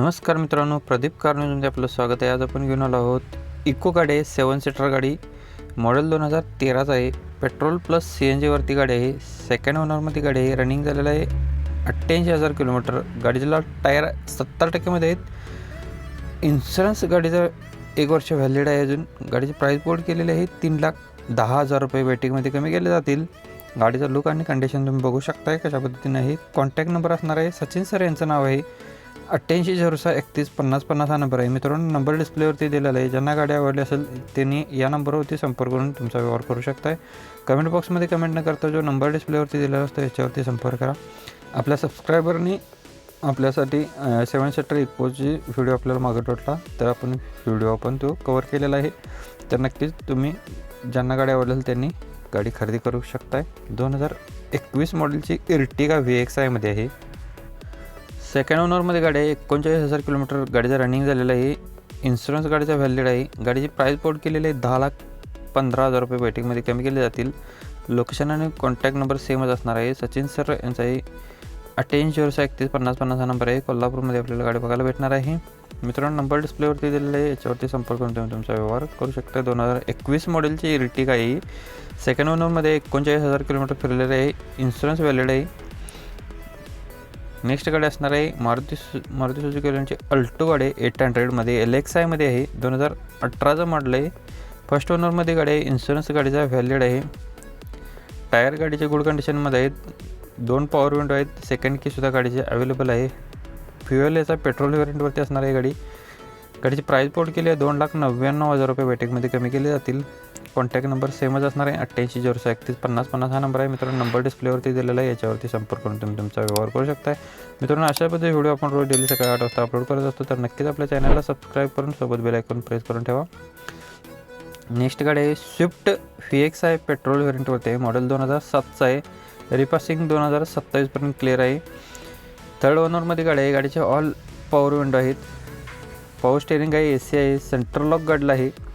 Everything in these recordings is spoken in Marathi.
नमस्कार मित्रांनो प्रदीप कारमध्ये आपलं स्वागत आहे. आज आपण घेऊन आलो आहोत इको गाडी आहे सेवन सीटर गाडी. मॉडेल दोन हजार तेराचं आहे. पेट्रोल प्लस सी एन जीवरती गाडी आहे. सेकंड ओनरमध्ये गाडी आहे. रनिंग झालेलं आहे. अठ्ठ्याऐंशी हजार किलोमीटर गाडीला टायर सत्तर टक्केमध्ये आहेत. इन्शुरन्स गाडीचा एक वर्ष व्हॅलिड आहे अजून. गाडीची प्राईस बोर्ड केलेली आहे. तीन लाख दहा हजार रुपये वेटिंगमध्ये कमी केले जातील. गाडीचा लुक आणि कंडिशन तुम्ही बघू शकताय कशा पद्धतीने आहे. कॉन्टॅक्ट नंबर असणार आहे. सचिन सर यांचं नाव आहे. अठ्ठ्याऐंशी झिरो सहा एकतीस पन्नास पन्नास हा नंबर आहे. मित्रांनो नंबर डिस्प्लेवरती दिलेला आहे. ज्यांना गाडी आवडली असेल त्यांनी या नंबरवरती संपर्क करून तुमचा व्यवहार करू शकताय. कमेंट बॉक्समध्ये कमेंट न करता जो नंबर डिस्प्लेवरती दिलेला असतो याच्यावरती संपर्क करा. आपल्या सबस्क्रायबरनी आपल्यासाठी सेवन सीटर इकोची व्हिडिओ आपल्याला मागत वाटला तर आपण व्हिडिओ आपण तो कवर केलेला आहे. तर नक्कीच तुम्ही ज्यांना गाडी आवडेल त्यांनी गाडी खरेदी करू शकताय. दोन हजार एकवीस मॉडेलची इर्टिगा व्ही एक्स आयमध्ये आहे. सेकंड ओनरमध्ये गाडी आहे एकोणचाळीस हजार किलोमीटर गाडीचं रनिंग झालेलं आहे. इन्शुरन्स गाडीचा व्हॅलिड आहे. गाडीची प्राईस पोर्ट केलेली आहे दहा लाख पंधरा हजार रुपये वेटिंगमध्ये कमी केले जातील. लोकेशन आणि कॉन्टॅक्ट नंबर सेमच असणार आहे. सचिन सर यांचा आहे. अठ्ठ्याऐंशी वर्ष एकतीस पन्नास पन्नास हा नंबर आहे. कोल्हापूरमध्ये आपल्याला गाडी बघायला भेटणार आहे. मित्रांनो नंबर डिस्प्लेवरती दिलेला आहे. याच्यावरती संपर्क करून तुम्ही तुमचा व्यवहार करू शकता. दोन हजार एकवीस मॉडेलची इर्टिगा आहे. सेकंड ओनरमध्ये एकोणचाळीस हजार किलोमीटर फिरलेलं आहे. इन्शुरन्स व्हॅलिड आहे. नेक्स्ट गाडी असणार आहे मारुती सु मारुती सुजुकी यांची अल्टो गाडी आहे एट हंड्रेडमध्ये एल एक्स आयमध्ये आहे दोन हजार अठराचं मॉडल आहे. फर्स्ट ओनरमध्ये गाडी आहे इन्शुरन्स गाडीचा व्हॅलिड आहे. टायर गाडीचे गुड कंडिशनमध्ये आहेत. दोन पॉवर विंडो आहेत. सेकंड कीसुद्धा गाडीचे अवेलेबल आहे. फ्युएल याचा पेट्रोल व्हेरियंटवरती असणार आहे गाडी. गाडीची प्राईस पोर्ट केली आहे दोन लाख नव्याण्णव हजार रुपये वेटिंगमध्ये कमी केले जातील. कॉन्टॅक्ट नंबर सेमच असणार आहे. अठ्ठ्याऐंशी झिरो सहा एकतीस पन्नास पन्नास हा नंबर आहे. मित्रांनो नंबर डिस्प्लेवरती दिलेला आहे. याच्यावरती संपर्क करून तुम्ही तुमचा व्यवहार करू शकताय. मित्रांनो अशा पद्धती व्हिडिओ आपण रोज डेली सकाळी आठ वाजता अपलोड करत असतो. तर नक्कीच आपल्या चॅनलला सबस्क्राईब करून सोबत बेल आयकॉन प्रेस करून ठेवा. नेक्स्ट गाडी आहे. स्विफ्ट व्ही एक्स आहे पेट्रोल व्हेरियंटवरती आहे. मॉडेल दोन हजार सातचं आहे. रिपासिंग दोन हजार सत्तावीसपर्यंत क्लिअर आहे. थर्ड ओनरमध्ये गाडी आहे. गाडीचे ऑल पॉवर विंडो आहेत. पॉवर स्टेअरिंग आहे. ए सी आहे. सेंट्रल लॉक गाडीला आहे.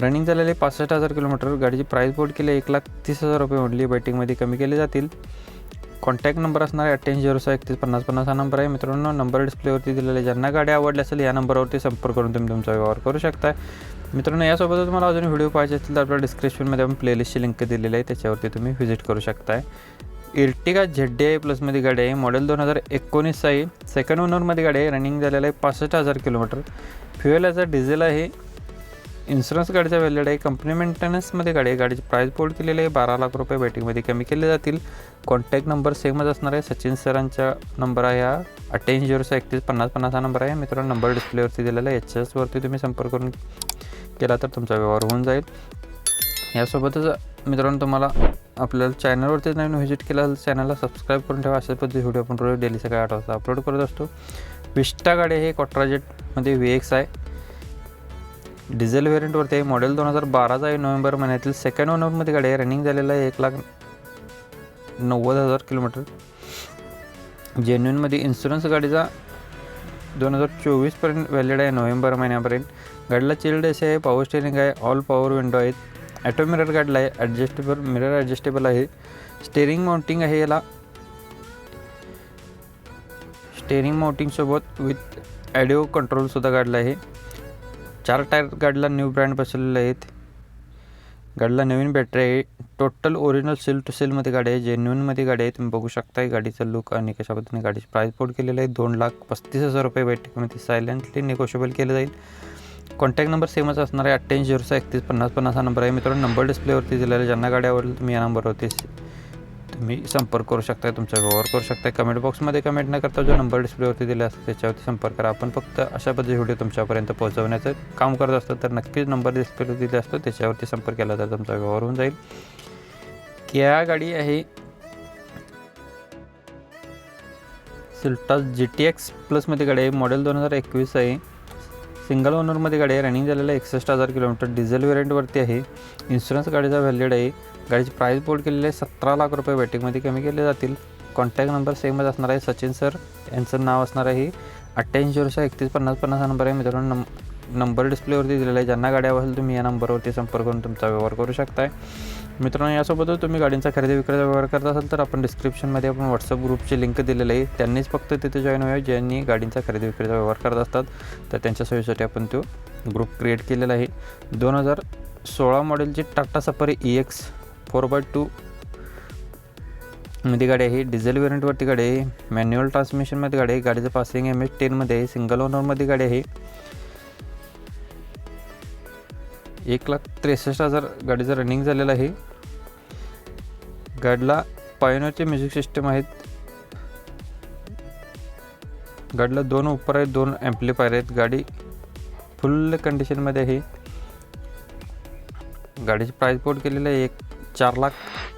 रनिंग झालेले पासष्ट हजार किलोमीटर गाडीची प्राईस बोर्ड केले एक लाख तीस हजार रुपये म्हणली बैटिंगमध्ये कमी केले जातील. कॉन्टॅक्ट नंबर असणार आहे अठ्ठ्याऐंशी झिरो सहा एकतीस पन्नास पन्नास हा नंबर आहे. मित्रांनो नंबर डिस्प्लेवरती दिलेला आहे ज्यांना गाडी आवडली असेल या नंबरवरती संपर्क करून तुम्ही तुमचा व्यवहार करू शकता. मित्रांनो यासोबतच तुम्हाला अजून व्हिडिओ पाहिजे असतील तर आपल्या डिस्क्रिप्शनमध्ये आपण प्लेलिस्टची लिंक दिलेली आहे. त्याच्यावरती तुम्ही व्हिजिट करू शकताय इर्टिगा झेड डी आय प्लसमध्ये गाडी आहे. मॉडेल दोन हजार एकोणीस आहे. सेकंड ओनरमध्ये गाडी आहे. रनिंग झालेलं आहे पासष्ट हजार किलोमीटर. फ्युएल याचा डिझेल आहे. इन्शुरन्स गाडीचा व्हॅलिड आहे. कंपनी मेंटेनन्समध्ये गाडी आहे. गाडीची प्राईस बोर्ड केलेली आहे. बारा लाख रुपये बॅटिंगमध्ये कमी केले जातील. कॉन्टॅक्ट नंबर सेमच असणार आहे. सचिन सरांचा नंबर आहे हा. अठ्ठ्याऐंशी झिरो एकतीस पन्नास पन्नास हा नंबर आहे. मित्रांनो नंबर डिस्प्लेवरती दिलेला आहे. याच्यावरती तुम्ही संपर्क करून केला तर तुमचा व्यवहार होऊन जाईल. यासोबतच मित्रांनो तुम्हाला आपल्याला चॅनलवरती नवीन व्हिजिट केला तर चॅनलला सबस्क्राईब करून ठेवा. अशा पद्धती व्हिडिओ आपण रोज डेली सकाळी आठ वाजता अपलोड करत असतो. विस्टा गाडी हे कॉट्राजेटमध्ये व्ही एक्स आहे. डिझेल व्हेरियंटवरती आहे. मॉडेल दोन हजार बाराचा आहे. नोव्हेंबर महिन्यातील सेकंड ओनरमध्ये गाडी आहे. रनिंग झालेलं आहे. एक लाख नव्वद हजार किलोमीटर. जेन्युनमध्ये इन्शुरन्स गाडीचा दोन हजार चोवीसपर्यंत व्हॅलिड आहे. नोव्हेंबर महिन्यापर्यंत. गाडीला चिल्ड असे आहे. पॉवर स्टेरिंग आहे. ऑल पॉवर विंडो आहेत. ॲटो मिरर गाडीला आहे. ॲडजस्टेबल मिरर ॲडजस्टेबल आहे. स्टेरिंग माउंटिंग आहे याला. स्टेरिंग माउंटिंगसोबत विथ ॲडिओ कंट्रोलसुद्धा गाडीला आहे. चार टायर गाडीला न्यू ब्रँड बसवलेले आहेत. गाडीला नवीन बॅटरी आहे. टोटल ओरिजिनल सेल टू सेलमध्ये गाडी आहे जेन्युनमध्ये गाडी आहे तुम्ही बघू शकताय गाडीचा लुक आणि कशा पद्धतीने गाडीची प्राईस बोर्ड केलेलं आहे. दोन लाख पस्तीस हजार रुपये बैठकीमध्ये सायलेंटली निगोशिएबल केलं जाईल. कॉन्टॅक्ट नंबर सेमच असणार आहे. अठ्ठ्याऐंशी झिरो सहा एकतीस पन्नास पन्नास हा नंबर आहे. मित्रांनो नंबर डिस्प्लेवरती दिलेला आहे. ज्यांना गाडी आवडेल तुम्ही या नंबरवरती तुम्ही संपर्क करू शकता तुमचा व्यवहार करू शकता कमेंट बॉक्समध्ये कमेंट न करता जो नंबर डिस्प्लेवरती दिला असतो त्याच्यावरती संपर्क करा. आपण फक्त अशा पद्धती व्हिडिओ तुमच्यापर्यंत पोहोचवण्याचं काम करत असतो तर नक्कीच नंबर डिस्प्लेवर दिला असतो त्याच्यावरती संपर्क केला तर तुमचा व्यवहार होऊन जाईल. किया गाडी आहे? सिल्टास जी टी एक्स प्लसमध्ये गाडी आहे. मॉडेल दोन हजार एकवीस आहे. सिंगल ओनरमध्ये गाडी आहे. रनिंग झालेलं एकसष्ट हजार किलोमीटर. डिझेल व्हेरियंटवरती आहे. इन्शुरन्स गाडीचा व्हॅलिड आहे. गाडीची प्राईस बोर्ड केलेली आहे. सतरा लाख रुपये बॅटिंगमध्ये कमी केले जातील. कॉन्टॅक्ट नंबर सेमच असणार आहे. सचिन सर यांचं नाव असणार आहे. अठ्ठ्याऐंशी वर्ष एकतीस पन्नास पन्नास हा नंबर आहे. मित्रांनो नम नंबर डिस्प्लेवरती दिलेला आहे. ज्यांना गाडी असेल तुम्ही या नंबरवरती संपर्क करून तुमचा व्यवहार करू शकताय. मित्रांनो यासोबतच तुम्ही गाडींचा खरेदी विक्रीचा व्यवहार करत असाल तर आपण डिस्क्रिप्शनमध्ये आपण व्हॉट्सअप ग्रुपची लिंक दिलेली आहे. त्यांनीच फक्त तिथे जॉईन व्हावे ज्यांनी गाडींचा खरेदी विक्रीचा व्यवहार करत असतात. तर त्यांच्या सोयीसाठी आपण तो ग्रुप क्रिएट केलेला आहे. दोन हजार सोळा मॉडेलची Tata Safari E X four by two मध्ये गाडी आहे. डिझेल व्हेरियंटवरती गाडी आहे. मॅन्युअल ट्रान्समिशनमध्ये गाडी आहे. गाडीचं पासिंग एम एच टेनमध्ये आहे. सिंगल ओनरमध्ये गाडी आहे. एक लाख त्रेसष्ट हजार गाडीचं रनिंग झालेलं आहे. गाडीला पायनोचे म्युझिक सिस्टम आहेत. गाडीला दोन उपर आहेत दोन ॲम्प्लिफायर आहेत. गाडी फुल कंडिशनमध्ये आहे. गाडीची प्राईस पोर्ट केलेलं आहे एक चार लाख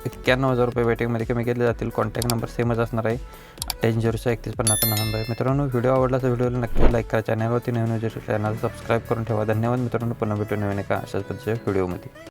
एक्क्याण्णव हजार रुपये वेटिंगमध्ये कमी केले जातील. कॉन्टॅक्ट नंबर सेमच असणार आहे. अठ्ठ्याऐंशी झिरोचा एकतीस पन्नास नंबर आहे. मित्रांनो व्हिडिओ आवडला तर व्हिडिओला नक्की लाईक करा. चॅनलवरती नवीन चॅनल सबस्क्राईब करून ठेवा. धन्यवाद मित्रांनो. पुन्हा भेटू नवीन एका अशाच पद्धतीच्या व्हिडिओमध्ये